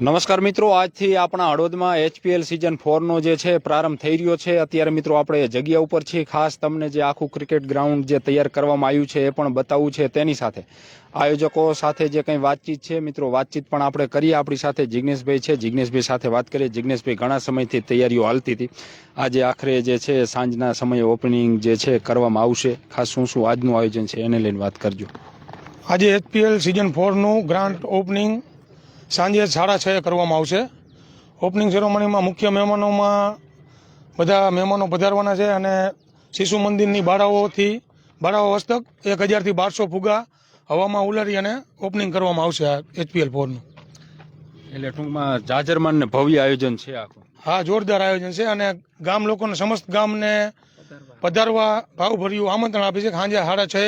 નમસ્કાર મિત્રો, આજથી આપણા હળવદમાં એચપીએલ સિઝન ફોરનો જે છે પ્રારંભ થઈ રહ્યો છે. અત્યારે મિત્રો આપણે જગ્યા ઉપર છીએ. ખાસ તમને જે આખું ક્રિકેટ ગ્રાઉન્ડ જે તૈયાર કરવામાં આવ્યું છે એ પણ બતાવવું છે તેની સાથે. આયોજકો સાથે જે કંઈ વાતચીત છે મિત્રો, વાતચીત પણ આપણે કરીએ. આપણી સાથે જિગ્નેશભાઈ છે. જિગ્નેશભાઈ સાથે વાત કરીએ. જિગ્નેશભાઈ ઘણા સમયથી તૈયારીઓ હાલતી હતી. આજે આખરે જે છે સાંજના સમયે ઓપનિંગ જે છે કરવામાં આવશે. ખાસ શું શું આજનું આયોજન છે એને લઈને વાત કરજો. આજે એચપીએલ સિઝન ફોરનું ગ્રાન્ડ ઓપનિંગ સાંજે સાડા છએ કરવામાં આવશે. ઓપનિંગ સેરેમનીમાં મુખ્ય મહેમાનોમાં બધા મહેમાનો પધારવાના છે અને શિશુ મંદિરની બાળાઓથી બાળાઓ હસ્તક એક હજારથી બારસો ફુગા હવામાં ઉલારી અને ઓપનિંગ કરવામાં આવશે આ એચપીએલ ફોરનું એટલે ટૂંકમાં જાજરમાન ને ભવ્ય આયોજન છે આખું. હા જોરદાર આયોજન છે અને ગામ લોકોને સમસ્ત ગામને પધારવા ભાવભર્યું આમંત્રણ આપે છે સાંજે સાડા છએ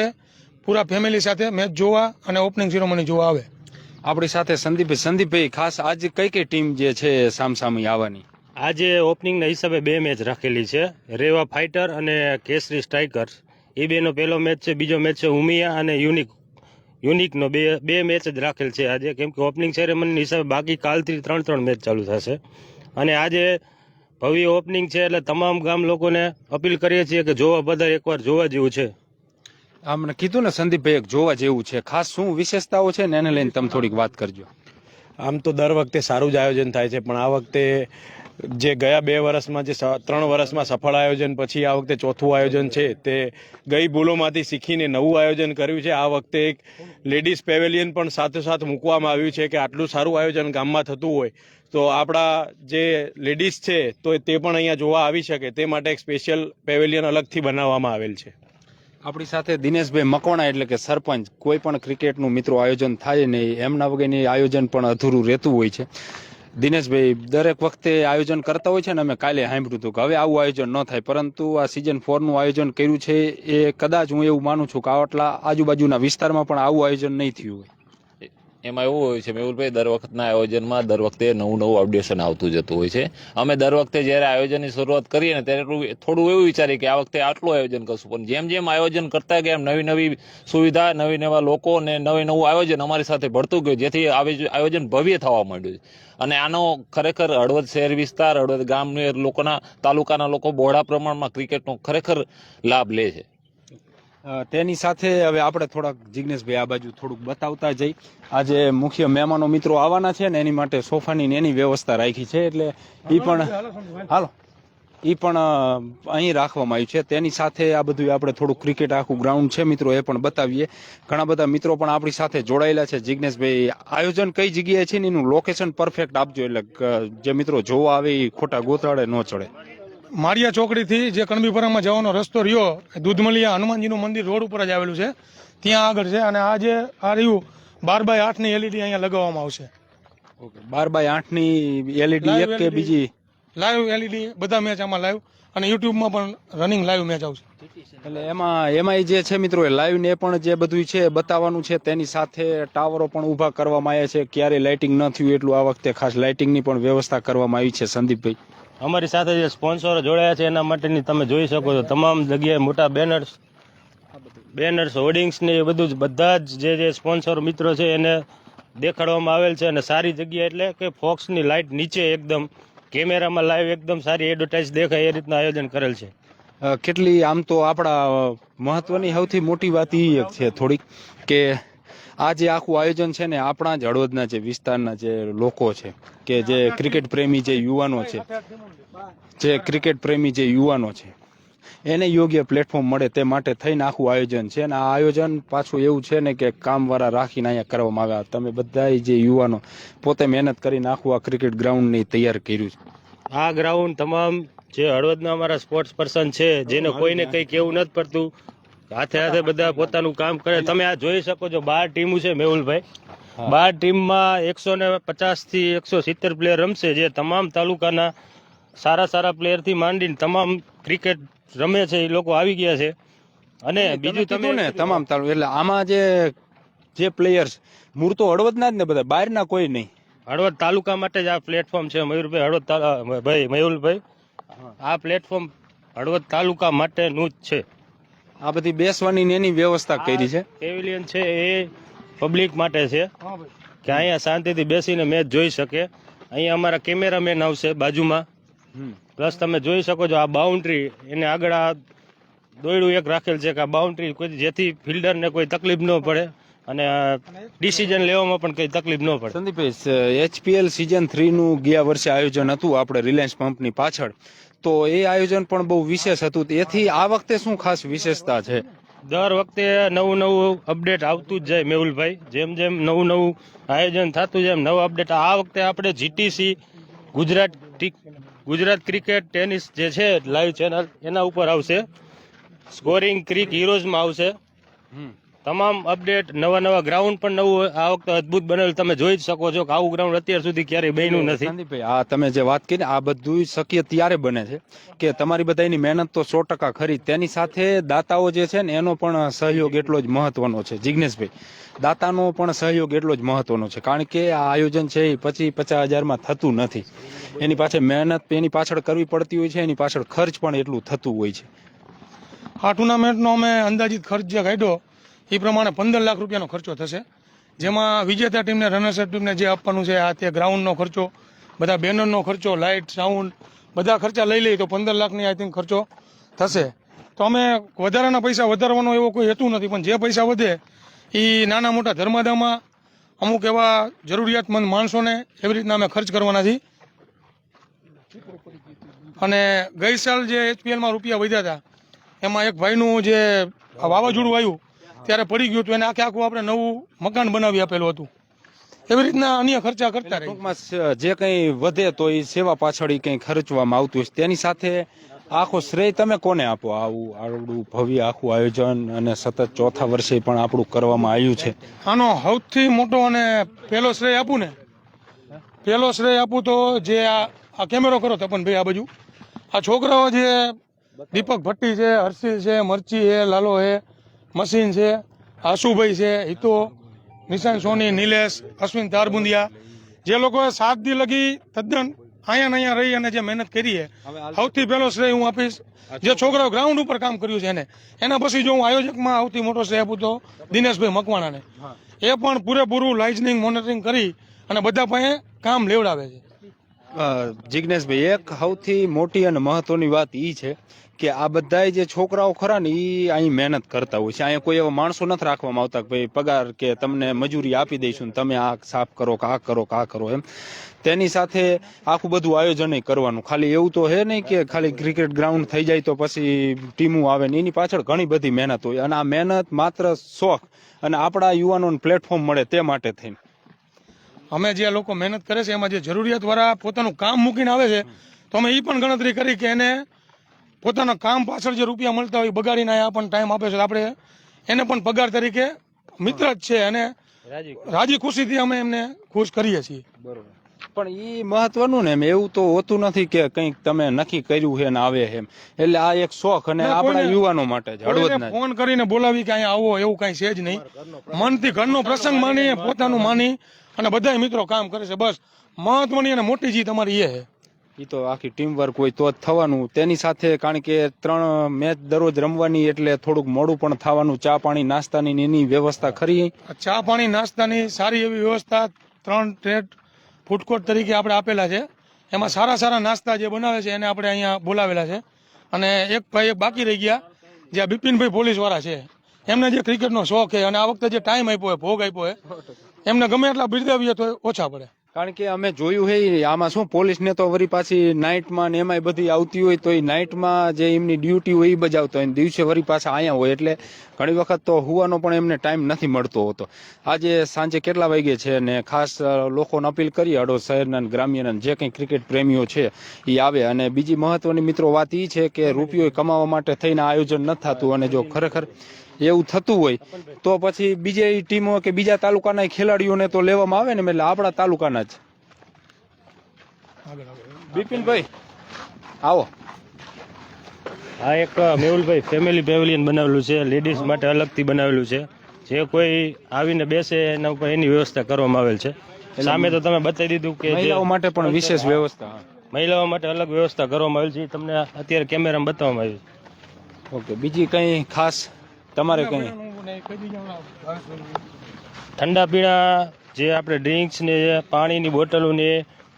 પૂરા ફેમિલી સાથે મેચ જોવા અને ઓપનિંગ સેરેમની જોવા આવે. આપણી સાથે સંદીપભાઈ સંદીપભાઈ ખાસ આજે કઈ કઈ ટીમ જે છે સામસામી આવવાની? આજે ઓપનિંગના હિસાબે બે મેચ રાખેલી છે. રેવા ફાઇટર અને કેસરી સ્ટ્રાઇકર્સ એ બેનો પહેલો મેચ છે, બીજો મેચ છે ઉમિયા અને યુનિક. યુનિકનો બે બે મેચ જ રાખેલ છે આજે. કેમ કે ઓપનિંગ સેરેમની હિસાબે બાકી કાલથી ત્રણ ત્રણ મેચ ચાલુ થશે. અને આજે ભવ્ય ઓપનિંગ છે એટલે તમામ ગામ લોકોને અપીલ કરીએ છીએ કે જોવા, બધા એકવાર જોવા જેવું છે. આમને કીધું ને સંદીપભાઈ જોવા જેવું છે. ખાસ શું વિશેષતાઓ છે ને એને લઈને તમે થોડીક વાત કરજો. આમ તો દર વખતે સારું જ આયોજન થાય છે, પણ આ વખતે જે ગયા બે વર્ષમાં, જે ત્રણ વર્ષમાં સફળ આયોજન, પછી આ વખતે ચોથું આયોજન છે, તે ગઈ ભૂલોમાંથી શીખીને નવું આયોજન કર્યું છે. આ વખતે એક લેડીઝ પેવેલિયન પણ સાથોસાથ મૂકવામાં આવ્યું છે કે આટલું સારું આયોજન ગામમાં થતું હોય. તો આપણા જે લેડીઝ છે, તો તે પણ અહીંયા જોવા આવી શકે. તે માટે એક સ્પેશિયલ પેવેલિયન અલગથી બનાવવામાં આવેલ છે. આપણી સાથે દિનેશભાઈ મકવાણા એટલે કે સરપંચ, કોઈ પણ ક્રિકેટનું મિત્રો આયોજન થાય નહીં. એમના વગરની આયોજન પણ અધૂરું રહેતું હોય છે. દિનેશભાઈ, દરેક વખતે આયોજન કરતા હોય છે ને અમે કાલે સાંભળ્યું હતું કે હવે આવું આયોજન ન થાય, પરંતુ આ સિઝન ફોરનું આયોજન કર્યું છે એ કદાચ હું એવું માનું છું કે આટલા આજુબાજુના વિસ્તારમાં પણ આવું આયોજન નહીં થયું હોય. એમાં એવું હોય છે, મેહુલભાઈ, દર વખતના આયોજનમાં દર વખતે નવું નવું અપડેશન આવતું જતું હોય છે. અમે દર વખતે જ્યારે આયોજનની શરૂઆત કરીએ ને ત્યારે થોડું- એવું વિચારીએ કે આ વખતે આટલું આયોજન કરશું. પણ જેમ જેમ આયોજન કરતા ગયા એમ નવી નવી સુવિધા, નવી નવા લોકો ને નવી નવું આયોજન અમારી સાથે ભળતું ગયું, જેથી આયોજન ભવ્ય થવા માંડ્યું છે. અને આનો ખરેખર હળવદ શહેર વિસ્તાર, હળવદ ગામની લોકોના, તાલુકાના લોકો બહોળા પ્રમાણમાં ક્રિકેટનો ખરેખર લાભ લે છે. તેની સાથે હવે આપણે થોડાક જિગ્નેશભાઈ આ બાજુ થોડુંક બતાવતા જઈ. આજે મુખ્ય મહેમાનો મિત્રો આવવાના છે ને એની માટે સોફાની ને એની વ્યવસ્થા રાખી છે એટલે એ પણ હાલો એ પણ અહીં રાખવામાં આવ્યું છે. તેની સાથે આ બધું આપણે થોડું ક્રિકેટ આખું ગ્રાઉન્ડ છે મિત્રો એ પણ બતાવીએ. ઘણા બધા મિત્રો પણ આપણી સાથે જોડાયેલા છે. જિગ્નેશભાઈ આયોજન કઈ જગ્યાએ છે ને? એનું લોકેશન પરફેક્ટ આપજો એટલે જે મિત્રો જોવા આવે એ ખોટા ગોતાડે ન ચડે. માળિયા ચોકડીથી જે કણબીપરામાં જવાનો રસ્તો રહ્યો દૂધમલિયા હનુમાનજીનું મંદિર રોડ ઉપર જ આવેલું છે. ત્યાં આગળ છે અને આ જે આ રહ્યું બાર બાય આઠની એલઈડી અહીંયા લગાવવામાં આવશે. બાર બાય આઠની એલઈડી એક કે બીજી? લાઈવ એલઈડી બધા મેચ આમાં લાઈવ અને યુટ્યુબમાં પણ રનિંગ લાઈવ મેચ આવશે. એટલે એમાં એમાંય જે છે મિત્રો એ લાઈવ ને પણ જે બધું છે બતાવવાનું છે. તેની સાથે ટાવરો પણ ઊભા કરવામાં આવ્યા છે. ક્યારે લાઇટિંગ ન થયું એટલું આ વખતે ખાસ લાઇટિંગની પણ વ્યવસ્થા કરવામાં આવી છે સંદીપભાઈ. અમારી સાથે જે સ્પોન્સરો જોડાયા છે, એના માટેની તમે જોઈ શકો છો તમામ જગ્યાએ મોટા બેનર્સ બેનર્સ હોર્ડિંગ્સ ને એ બધું જ, બધા જ જે જે સ્પોન્સર મિત્રો છે એને દેખાડવામાં આવેલ છે અને સારી જગ્યા એટલે કે ફોક્સની લાઇટ નીચે એકદમ, કેમેરામાં લાઈવ એકદમ સારી એડવર્ટાઇઝ દેખાય એ રીતના આયોજન કરેલ છે. કેટલી આમ તો આપણા મહત્વની સૌથી મોટી વાત એ એક છે થોડીક કે આ જે આખું આયોજન છે ને આપણા જ હળવદના જે વિસ્તારના જે લોકો છે કે જે ક્રિકેટ પ્રેમી જે યુવાનો છે જે ક્રિકેટ પ્રેમી જે યુવાનો છે એને યોગ્ય પ્લેટફોર્મ મળે તે માટે થઈને આખું આયોજન છે. અને આ આયોજન પાછું એવું છે ને કે કામવાળા રાખીને અહીંયા કરવામાં આવ્યા. તમે બધા જે યુવાનો પોતે મહેનત કરીને આખું આ ક્રિકેટ ગ્રાઉન્ડની તૈયાર કર્યું છે. આ ગ્રાઉન્ડ તમામ જે હળવદના અમારા સ્પોર્ટ્સ પર્સન છે જેને કોઈને કંઈ કહેવું નથી પડતું હાથે હાથે બધા પોતાનું કામ કરે. તમે આ જોઈ શકો છો બાર ટીમો છે મેહુલભાઈ. બાર ટીમમાં એકસો ને પચાસથી એકસો સિત્તેર પ્લેયર રમશે જે તમામ તાલુકાના સારા સારા પ્લેયરથી માંડીને તમામ ક્રિકેટ રમે છે એ લોકો આવી ગયા છે. અને બીજું તમે ને તમામ તાલુ એટલે આમાં જે જે પ્લેયર્સ મૂળ તો હળવદના જ ને બધા બહારના કોઈ નહીં. હળવદ તાલુકા માટે જ આ પ્લેટફોર્મ છે મયુરભાઈ હળવદ ભાઈ મયુરભાઈ. આ પ્લેટફોર્મ હળવદ તાલુકા માટેનું જ છે. આ બધી બેસવાની ને એની વ્યવસ્થા કરી છે. પેવિલિયન છે એ પબ્લિક માટે છે. કે અહીંયા શાંતિથી બેસીને મેચ જોઈ શકે. અહીંયા અમારા કેમેરામેન આવશે બાજુમાં. હમ. પ્લસ તમે જોઈ શકો છો આ બાઉન્ડ્રી એને આગળ આ દોયડું એક રાખેલ છે કે આ બાઉન્ડ્રી કોઈ જેથી ફિલ્ડરને કોઈ તકલીફ ન પડે. અને ડિસિઝન લેવામાં પણ કઈ તકલીફ ન પડે. સંદીપભાઈ એચપીએલ સિઝન થ્રી નું ગયા વર્ષે આયોજન હતું આપણે રિલાયન્સ પંપની પાછળ. તો એ આયોજન પણ બહુ વિશેષ હતું. એથી આ વખતે શું ખાસ વિશેષતા છે? દર વખતે નવું નવું અપડેટ આવતું જ જાય મેહુલભાઈ. જેમ જેમ નવું નવું આયોજન થતું જેમ નવું અપડેટ આ વખતે આપણે GTC Gujarat Gujarat cricket tennis જે છે લાઈવ ચેનલ એના ઉપર આવશે. સ્કોરિંગ ક્રિક હીરોઝમાં આવશે. તમામ અપડેટ નવા નવા ગ્રાઉન્ડ પણ નવું આ વખતે અદભુત બનેલું તમે જોઈ જ શકો છો કે આવું ગ્રાઉન્ડ અત્યાર સુધી ક્યારેય બન્યું નથી. સંદીપભાઈ આ તમે જે વાત કરી આ બધું શક્ય ત્યારે બને છે કે તમારી બધાની મહેનત તો સો ટકા ખરી. તેની સાથે દાતાઓ જે છે ને એનો પણ સહયોગ એટલો જ મહત્વનો છે. જિજ્ઞેશભાઈ દાતાનો પણ સહયોગ એટલો જ મહત્વનો છે. કારણ કે આ આયોજન છે એ પચીસ પચાસ હજારમાં થતું નથી. એની પાછળ મહેનત એની પાછળ કરવી પડતી હોય છે એની પાછળ ખર્ચ પણ એટલું થતું હોય છે. આ ટુર્નામેન્ટનો અમે અંદાજિત ખર્ચ જે કાઢ્યો એ પ્રમાણે પંદર લાખ રૂપિયાનો ખર્ચો થશે. જેમાં વિજેતા ટીમને રનર્સઅપ ટીમને જે આપવાનું છે, આ તે ગ્રાઉન્ડનો ખર્ચો, બધા બેનરનો ખર્ચો લાઇટ સાઉન્ડ બધા ખર્ચા લઈ લઈએ તો પંદર લાખની આઈ થિંક ખર્ચો થશે. તો અમે વધારાના પૈસા વધારવાનો એવો કોઈ હેતુ નથી, પણ જે પૈસા વધે એ નાના મોટા ધર્માદામાં અમુક એવા જરૂરિયાતમંદ માણસોને એવી રીતના અમે ખર્ચ કરવાના છીએ. અને ગઈ સાલ જે એચપીએલમાં રૂપિયા વધ્યા હતા, એમાં એક ભાઈનું જે વાવાઝોડું આવ્યું ત્યારે પડી ગયું હતું એને આખે આખું આપણે નવું મકાન બનાવી આપેલું હતું. એવી રીતના અન્ય ખર્ચા કરતા ટૂંકમાં જે કંઈ વધે તો એ સેવા પાછળ કંઈ ખર્ચવામાં આવતું હશે. તેની સાથે આખો શ્રેય તમે કોને આપો? આવું આવડું ભવ્ય આખું આયોજન અને સતત ચોથા વર્ષે પણ આપણું કરવામાં આવ્યું છે. આનો સૌથી મોટો અને પહેલો શ્રેય આપું ને? પહેલો શ્રેય આપું તો જે આ આ કેમેરો કરો તપનભાઈ આ બાજુ. આ છોકરાઓ જે દીપક ભટ્ટી છે હર્ષિલ છે મરચી છે લાલો છે મસીન છે આશુભાઈ છે હિતો નિશાન સોની નિલેશ અશ્વિન તારબુંદિયા જે લોકોએ સાત દી લગી તદ્દન અહીંયા અહીંયા રહી અને જે મહેનત કરી છે. સૌથી પહેલો શ્રેય હું આપીશ. જે છોકરાઓ ગ્રાઉન્ડ ઉપર કામ કર્યું છે એને. એના પછી જો હું આયોજકમાં આવતી મોટો શ્રેય આપું તો દિનેશભાઈ મકવાણાને. એ પણ પૂરેપૂરું લાઇઝનિંગ મોનિટરિંગ કરી અને બધા પાસે કામ લેવડાવે છે. જિજ્ઞેશભાઈ એક સૌથી મોટી અને મહત્વની વાત એ છે કે આ બધાય જે છોકરાઓ ખરા ને એ અહીં મહેનત કરતા હોય છે. અહીંયા કોઈ એવા માણસો નથી રાખવામાં આવતા કે ભાઈ પગાર કે તમને મજૂરી આપી દઈશું ને તમે આ સાફ કરો કે આ કરો કે આ કરો એમ. તેની સાથે આખું બધું આયોજન કરવાનું. ખાલી એવું તો હે નહીં કે ખાલી ક્રિકેટ ગ્રાઉન્ડ થઈ જાય તો પછી ટીમો આવે ને એની પાછળ ઘણી બધી મહેનત હોય. અને આ મહેનત માત્ર શોખ અને આપણા યુવાનોને પ્લેટફોર્મ મળે તે માટે થઈને. અમે જે લોકો મહેનત કરે છે, એમાં જે જરૂરિયાતવાળા પોતાનું કામ મૂકીને આવે છે, તો અમે એ પણ ગણતરી કરી કે એને પોતાના કામ પાછળ જે રૂપિયા મળતા હોય બગાડીને આ પણ ટાઈમ આપે છે. આપણે એને પણ પગાર તરીકે મિત્ર જ છે અને રાજી રાજી ખુશીથી અમે એમને ખુશ કરીએ છીએ. પણ એ મહત્વનું ને એમ એવું તો હોતું નથી કે કંઈક તમે નક્કી કર્યું છે ને આવે એમ. એટલે આ એક શોખ અને આપણા યુવાનો માટે જ ફોન કરીને બોલાવી કે અહીંયા આવો એવું કઈ છે જ નહીં. મનથી ઘરનો પ્રસંગ માની પોતાનું માની અને બધા મિત્રો કામ કરે છે. બસ મહત્વની અને મોટી જીત અમારી એ છે ઈ તો આખી ટીમ વર્ક હોય તો જ થવાનું. તેની સાથે કારણ કે ત્રણ મેચ દરરોજ રમવાની એટલે થોડુંક મોડું પણ થવાનું. ચા પાણી, નાસ્તાની એની વ્યવસ્થા ખરી. ચા પાણી, નાસ્તાની સારી એવી વ્યવસ્થા ત્રણ ટ્રેડ ફૂડકોર્ટ તરીકે આપણે આપેલા છે. એમાં સારા સારા નાસ્તા જે બનાવે છે એને આપણે અહીંયા બોલાવેલા છે. અને એક ભાઈ બાકી રહી ગયા જે બિપિનભાઈ પોલીસવાળા છે. એમને જે ક્રિકેટનો શોખ છે અને આ વખતે જે ટાઈમ આપ્યો હોય, ભોગ આપ્યો હોય, એમને ગમે એટલા બિરદાવીએ તો ઓછા પડે. કારણ કે અમે જોયું હે આમાં શું પોલીસને તો વરી પાછી નાઇટમાં ને એમાંય બધી આવતી હોય તો એ નાઇટમાં જે એમની ડ્યુટી હોય એ બજાવતો હોય. દિવસે વળી પાછા અહીંયા હોય એટલે ઘણી વખત તો હોવાનો પણ એમને ટાઈમ નથી મળતો હોતો. આજે સાંજે કેટલા વાગે છે ને ખાસ લોકોને અપીલ કરી અડો શહેરના ગ્રામ્યના જે કંઈ ક્રિકેટ પ્રેમીઓ છે એ આવે. અને બીજી મહત્વની મિત્રો વાત એ છે કે રૂપિયો કમાવા માટે થઈને આયોજન નથી થતું. અને જો ખરેખર એવું થતું હોય તો પછી બીજી ટીમો કે બીજા તાલુકાના ખેલાડીઓને તો લેવામાં આવે ને એટલે આપણા તાલુકાના જ. બિપિનભાઈ. આવો. આ એક મેહુલભાઈ ફેમિલી પેવેલિયન બનાવેલું છે લેડીઝ માટે અલગથી બનાવેલું છે. જે કોઈ આવીને બેસે એના ઉપર એની વ્યવસ્થા કરવામાં આવેલ છે. સામે તો તમે બતાવી દીધું કે મહિલાઓ માટે પણ વિશેષ વ્યવસ્થા મહિલાઓ માટે અલગ વ્યવસ્થા કરવામાં આવેલ છે તમને અત્યારે કેમેરામાં બતાવવામાં આવ્યું છે ઓકે બીજી કઈ ખાસ તમારે કઈ? ઠંડા પીણા જે આપણે ડ્રિંક્સ ને પાણીની બોટલો ને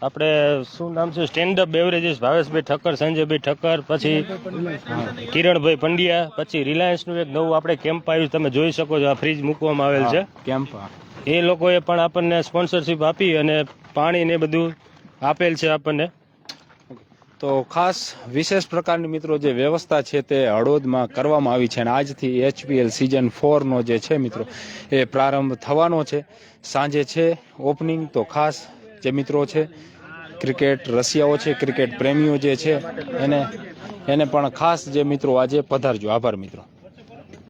આપણે શું નામ છે stand up beverages Bhaveshbhai Thakkar Sanjaybhai Thakkar પછી કિરણભાઈ પંડ્યા પછી રિલાયન્સનું એક નવું આપણે કેમ્પ આવ્યું તમે જોઈ શકો છો આ ફ્રીજ મૂકવામાં આવેલ છે. કેમ્પ એ લોકોએ પણ આપણને સ્પોન્સરશિપ આપી અને પાણી ને બધું આપેલ છે આપણને. તો ખાસ વિશેષ પ્રકારની મિત્રો જે વ્યવસ્થા છે તે હળવદમાં કરવામાં આવી છે અને આજથી એચપીએલ સિઝન ફોરનો જે છે મિત્રો, એ પ્રારંભ થવાનો છે. સાંજે છે ઓપનિંગ તો ખાસ જે મિત્રો છે ક્રિકેટ રસિયાઓ છે ક્રિકેટ પ્રેમીઓ જે છે, એને એને પણ ખાસ જે મિત્રો આજે પધારજો. આભાર મિત્રો.